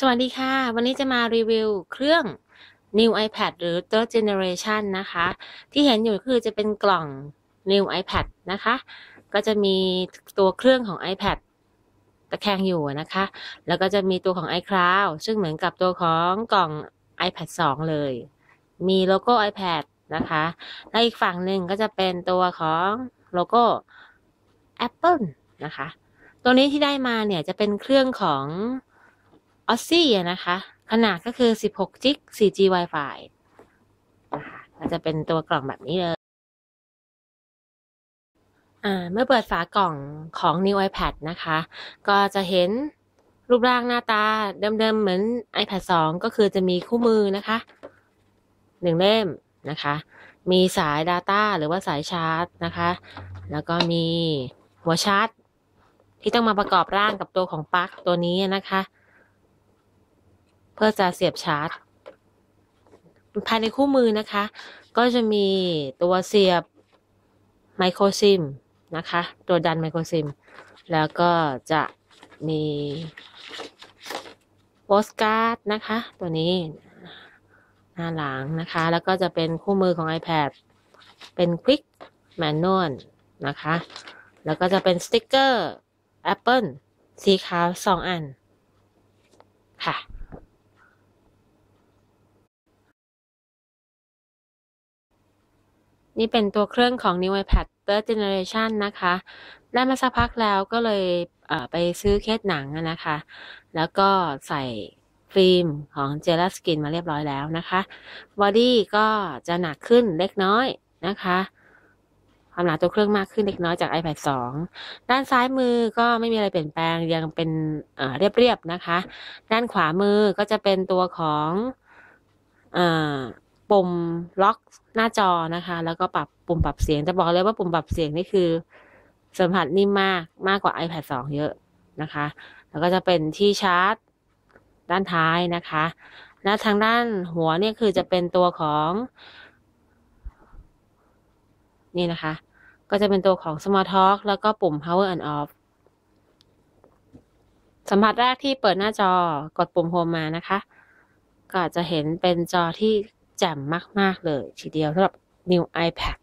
สวัสดีค่ะ วันนี้จะมารีวิวเครื่อง New iPad หรือ Third Generation นะคะ ที่เห็นอยู่คือจะเป็นกล่อง New iPad นะคะ ก็จะมีตัวเครื่องของ iPad ตะแคงอยู่นะคะ แล้วก็จะมีตัวของ iCloud ซึ่งเหมือนกับตัวของกล่อง iPad 2 เลย มีโลโก้ iPad นะคะ และอีกฝั่งหนึ่งก็จะเป็นตัวของโลโก้ Apple นะคะ ตัวนี้ที่ได้มาเนี่ยจะเป็นเครื่องของ ออซซี่นะคะ ขนาดก็คือ 16จิก 4G Wi-Fi นะคะก็จะเป็นตัวกล่องแบบนี้เลยอ่าเมื่อเปิดฝากล่องของ New iPad นะคะ ก็จะเห็นรูปร่างหน้าตาเดิมๆเหมือน iPad 2 ก็คือจะมีคู่มือนะคะหนึ่งเล่มนะคะ มีสาย Data หรือว่าสายชาร์จนะคะ แล้วก็มีหัวชาร์จ ที่ต้องมาประกอบร่างกับตัวของปลั๊กตัวนี้นะคะ เพื่อจะเสียบชาร์จ ภายในคู่มือนะคะ ก็จะมีตัวเสียบไมโครซิมนะคะ ตัวดันไมโครซิม แล้วก็จะมีโปสการ์ดนะคะ ตัวนี้หน้าหลังนะคะ แล้วก็จะเป็นคู่มือของ iPad เป็น Quick Manual นะคะ แล้วก็จะเป็นสติกเกอร์ Apple สีขาวสองอันค่ะ นี่เป็นตัวเครื่องของ New iPad Third Generation นะคะ ได้มาสักพักแล้วก็เลยไปซื้อเคสหนังนะคะ แล้วก็ใส่ฟิล์มของเจล a สกินมาเรียบร้อยแล้วนะคะบอดี้ก็จะหนักขึ้นเล็กน้อยนะคะความหนาตัวเครื่องมากขึ้นเล็กน้อยจาก iPad 2 ด้านซ้ายมือก็ไม่มีอะไรเปลี่ยนแปลงยังเป็นเรียบๆนะคะ ด้านขวามือก็จะเป็นตัวของ ปุ่มล็อกหน้าจอนะคะ แล้วก็ปรับปุ่มปรับเสียงจะบอกเลยว่าปุ่มปรับเสียงนี่คือสัมผัสนิ่มมากมากกว่า iPad 2 เยอะนะคะ แล้วก็จะเป็นที่ชาร์จด้านท้ายนะคะและทางด้านหัวเนี่ยคือจะเป็นตัวของ นี่นะคะ ก็จะเป็นตัวของ Small Talk แล้วก็ปุ่ม Power and Off สัมผัสแรกที่เปิดหน้าจอกดปุ่มโฮมมานะคะ ก็จะเห็นเป็นจอที่ แจ่มมาก ๆ เลยทีเดียวสำหรับ New iPad